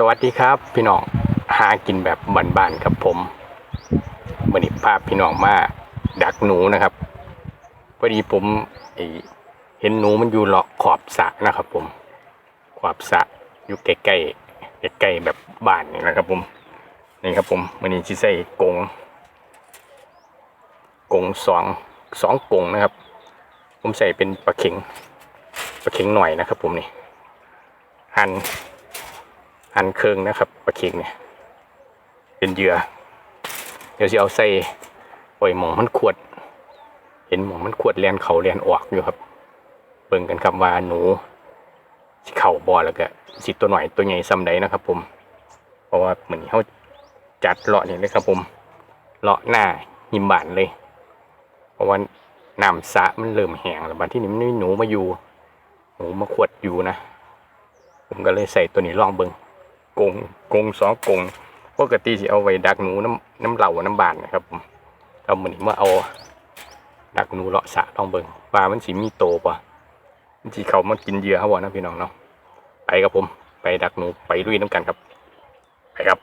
สวัสดีครับ พี่น้องหากินแบบบ้านๆครับผมวันนี้พาพี่น้องมาดักหนูนะครับพอดีผมเห็นหนูมันอยู่เลาะขอบสระนะครับ ผม ขอบสระอยู่ใกล้ๆใกล้ๆแบบบ้านนี่นะครับ ผมนี่ครับ ผมวันนี้ชิใส่กงกงสองสองกงนะครับ ผมใส่เป็นปลาเข็งปลาเข็งหน่อยนะครับ ผมนี่หั่น หั่นเครื่องนะครับปลาเค็งเนี่ยเป็นเหยื่อ เดี๋ยวจะเอาใส่ปล่อยหมองมันขวด เห็นหมองมันขวดเลียนเขาเลียนออกอยู่ครับ เบิ่งกันครับว่าหนูสิเข่าบอแล้วก็สิตัวหน่อยตัวใหญ่ซ้ำใดนะครับ ผม เพราะว่าเหมือนเขาจัดเลาะนี่เลยครับ ผมเลาะหน้าหิมบานเลย เพราะว่าน้ำสะมันเริ่มแห้งแล้วบัดที่นี้มันมีหนูมาอยู่หนูมาขวดอยู่นะ ผมก็เลยใส่ตัวนี้ลองเบิง กงกงสองกงปกติสิเอาไว้ดักหนูน้ำน้ำเหล่าน้ำบานนะครับผมเราเหมือนเมื่อเอา ดักหนูเลาะสระลองเบิงปลามันสีมีโตป่ะมันสีเขามากินเหยื่อเขาบ่นะพี่น้องเนาะไปครับผม ไปดักหนูไปลุยน้ำกันครับ ไปครับ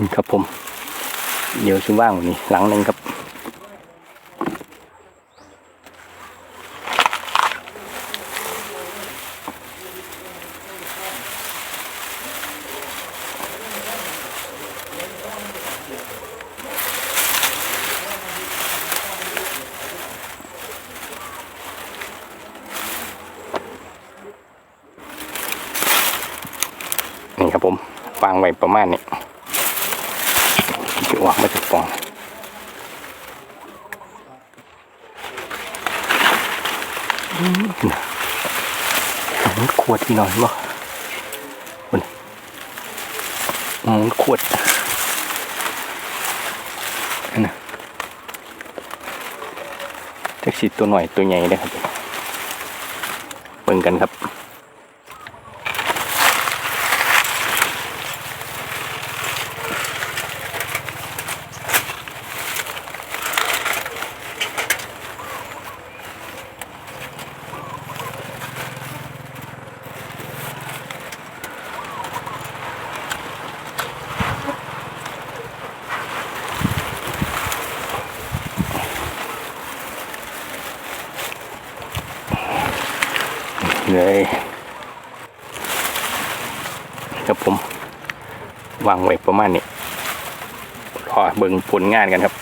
นี่ ครับผม เดี๋ยวชิว่างวันนี้หลังหนึ่งครับ นี่ครับผมวางไว้ประมาณนี้ จะวางไม่ถูกฟองมันขวดที่นอนบ่มันมันขวดนน่ะแท็กซี่ตัวหน่อยตัวใหญ่เลยครับเบิ่งกันครับ เลยครับผมวางไว้ประมาณนี้รอเบิ่งผลงานกันครับ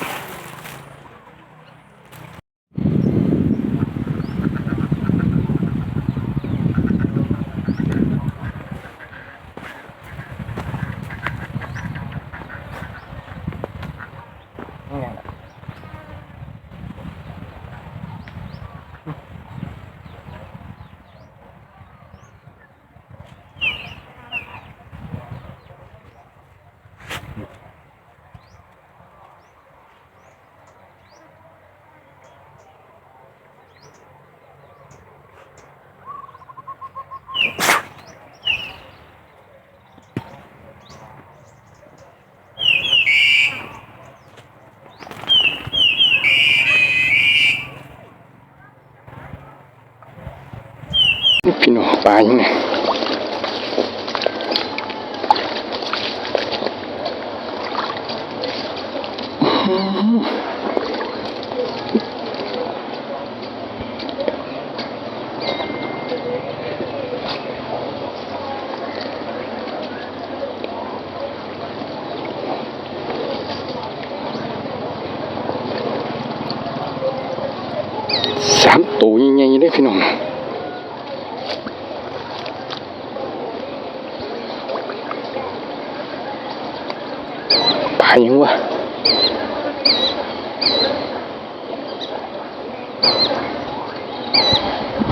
พี่น้องปลาอยู่ไงสามตัวใหญ่ๆเลยพี่น้อง ปลายังวะ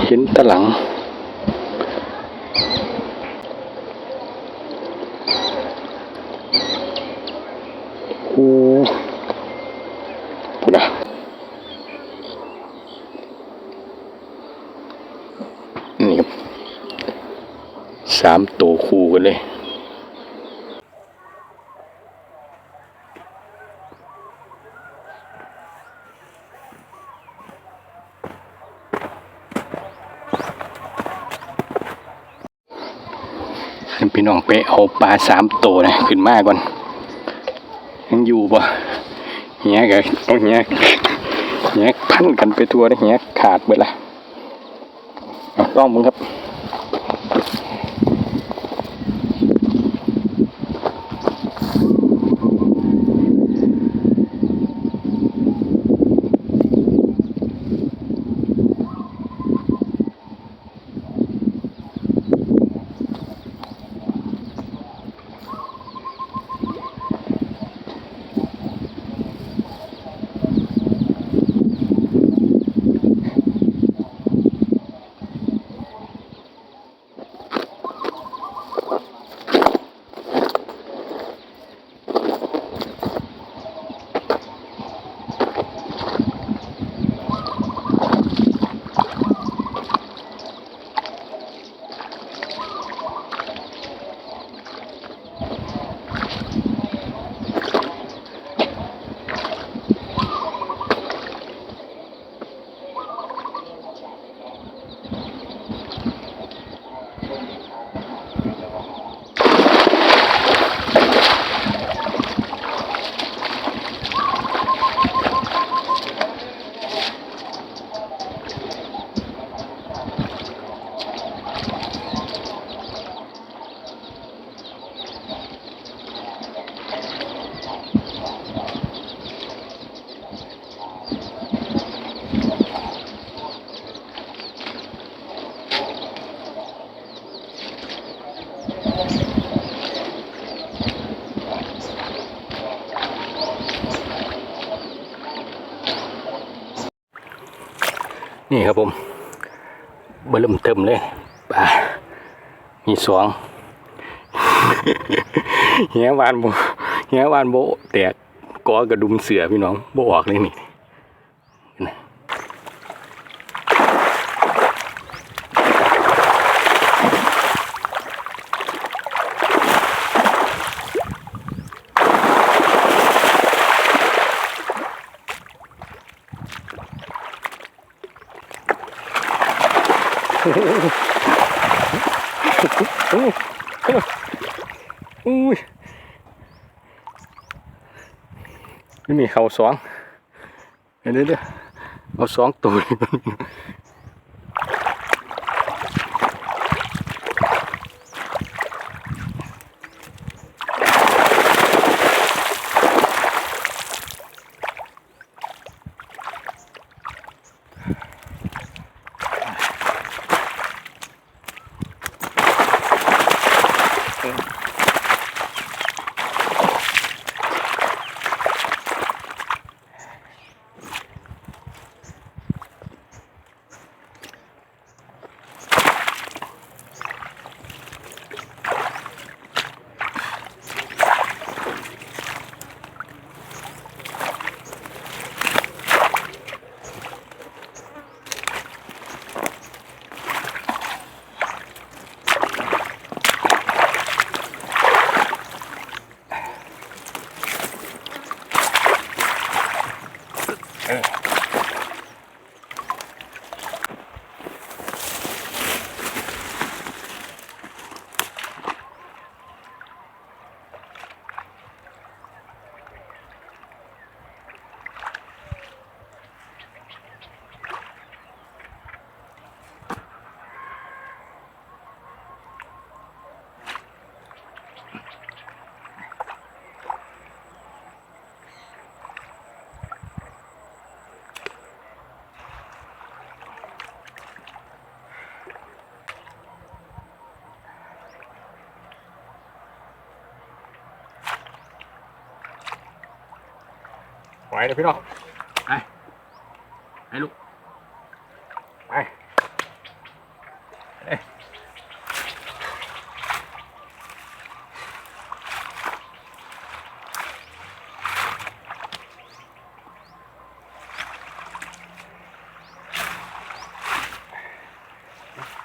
เห็นตะหลัง โอ้พูดนะนี่ครับสามตัวคู่กันเลย พี่น้องไปเอาปลาสามตัวนะขึ้นมาก่อนยังอยู่ปะเงี้ยกับเอาเงี้ยเงี้ยพันกันไปทัวร์เงี้ยขาดไปละเอาลองมึงครับ นี่ครับผมเบอร์เริ่มเติมเลยปลามีสองเหี้ยวานโบเหี้ยวานโบแตกกอกระดุมเสือพี่น้องโบออกเลยนี่นะอุ้ย นี่เขาสองเดี๋ยวเดี๋ยวเดี๋ยวเอาสองตัว อนไหวเลยพี่น้องไปไปลูกไปเอ้ย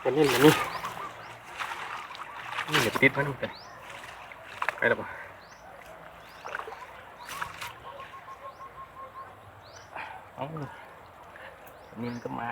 วันนี้วันนี้นี่เดี๋ยวติดมันไปไปแล้วปะเอ้าวั นนี้มันก็มา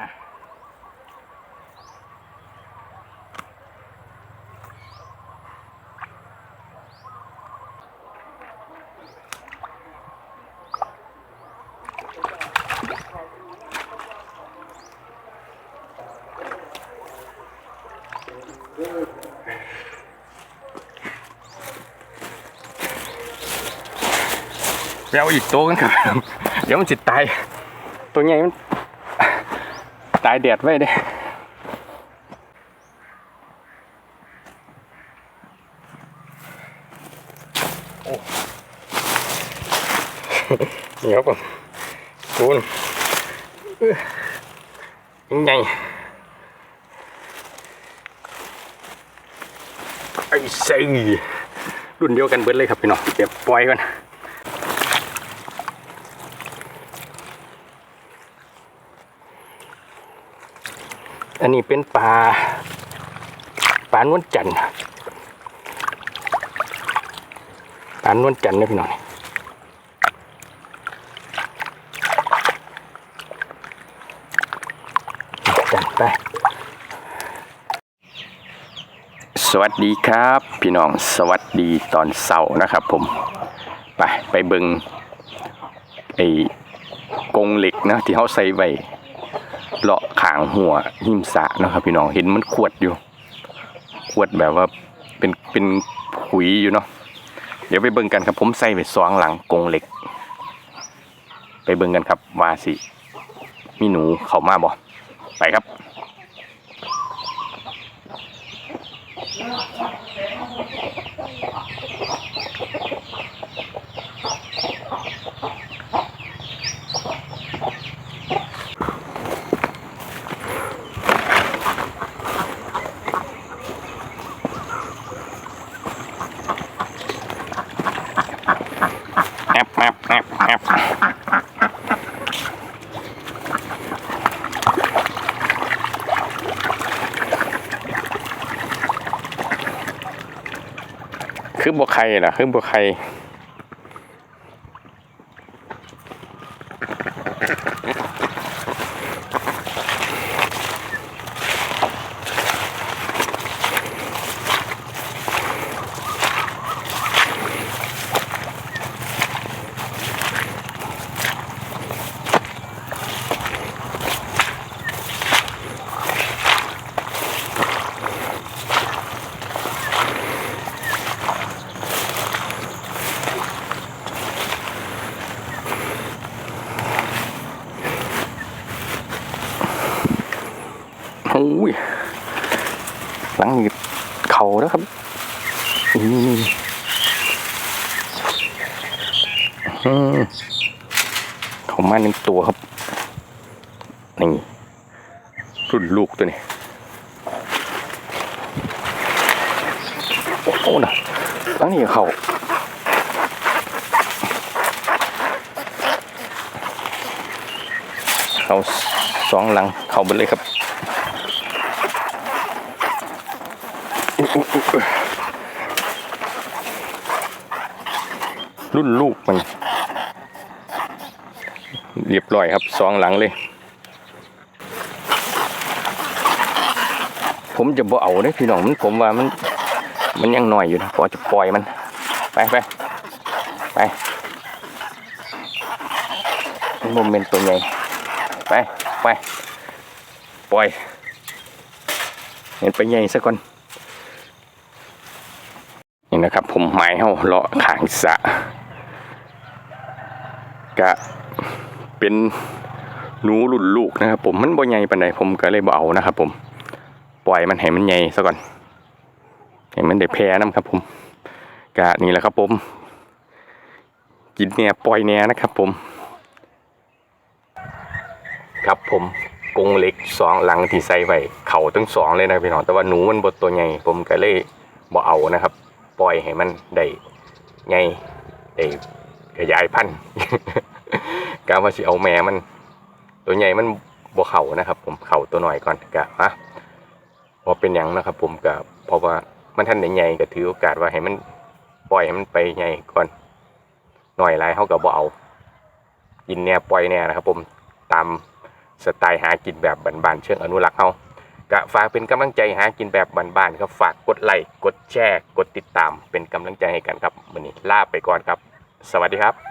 ไปเอาอีกตัวกันครับ เดี๋ยวมันจิตตาย ตัวใหญ่มันตายแดดไว้เด้โอ้นี่ครับผมดูนอื้อยังไงไอ้เซ่รุ่นเดียวกันเบิดเลยครับพี่น้องเดี๋ยวปล่อยก่อน อันนี้เป็นปลาปลานวลจันทร์ปลานวลจันทร์นะพี่น้องจันต์ไปสวัสดีครับ พี่น้องสวัสดีตอนเสาร์นะครับ ผมไปไปเบิงไอ้กงเหล็กนะที่เขาใส่ไว้ เลาะขางหัวหิมสะนะครับ พี่น้องเห็นมันขวดอยู่ ขวดแบบว่าเป็นเป็นขุยอยู่เนาะเดี๋ยวไปเบิ่งกันครับผมใส่ไปสองหลังกงเหล็ก ไปเบิ่งกันครับว่าสิ มีหนูเข้ามาบ่ไปครับ แอบแอบแอบแอบ คือบ่ไข่ล่ะ คือบ่ไข่โอ้ยหลังนี้เข่าแล้วครับนี่นี่นี่อืมเขามาหนึ่งตัวครับ นี่รุ่นลูกตัวนี้โอ้โหนะหลังนี้เขาเขาสองหลังเขาไปเลยครับรุ่นลูกมัน เรียบร้อยครับสองหลังเลย ผมจะบ่เอาเลยพี่น้องมันผมว่ามัน มันยังหน่อยอยู่นะพอจะปล่อยมัน ไปไปไปโมเมนต์ตัวใหญ่ไปไปปล่อยเห็นไปใหญ่ซะก่อนนี่นะครับ ผมหมายเฮาเลาะขางสะกะเป็นหนูรุ่นลูกนะครับผมมันบ่ใหญ่ปานใดผมก็เลยบ่เอานะครับผม ล่อยมันให้มันใหญ่ซะก่อนให้มันได้แพ้น้ำครับผมกะนี่แหละครับผมกินเนี่ยปล่อยเนี่ยนะครับผม ครับผมกรงเล็กสองหลังที่ใส่ไว้เข่าทั้งสองเลยนะพี่น้องแต่ว่าหนูมันบดตัวใหญ่ผมก็เลยบ่เอานะครับ ปล่อยให้มันได้ใหญ่ได้ขยายพันธุ์กะว่าสิเอาแม่มัน ตัวใหญ่มันบ่เข่านะครับ ผมเข่าตัวหน่อยก่อนกะฮะ พอเป็นหยังนะครับ ผมกะเพราะว่ามันท่านใหญ่ก็ถือโอกาสว่าให้มันปล่อยให้มันไปใหญ่ก่อนหน่อยไรเขาก็บ่เอากินเนี่ยปล่อยเนี่ยนะครับ ผมตามสไตล์หากินแบบบานๆเชิงอนุรักษ์เขาก็ฝากเป็นกำลังใจหากินแบบบานๆครับฝากกดไลค์กดแชร์ กดติดตามเป็นกำลังใจให้กันครับวันนี้ลาไปก่อนครับ สวัสดีครับ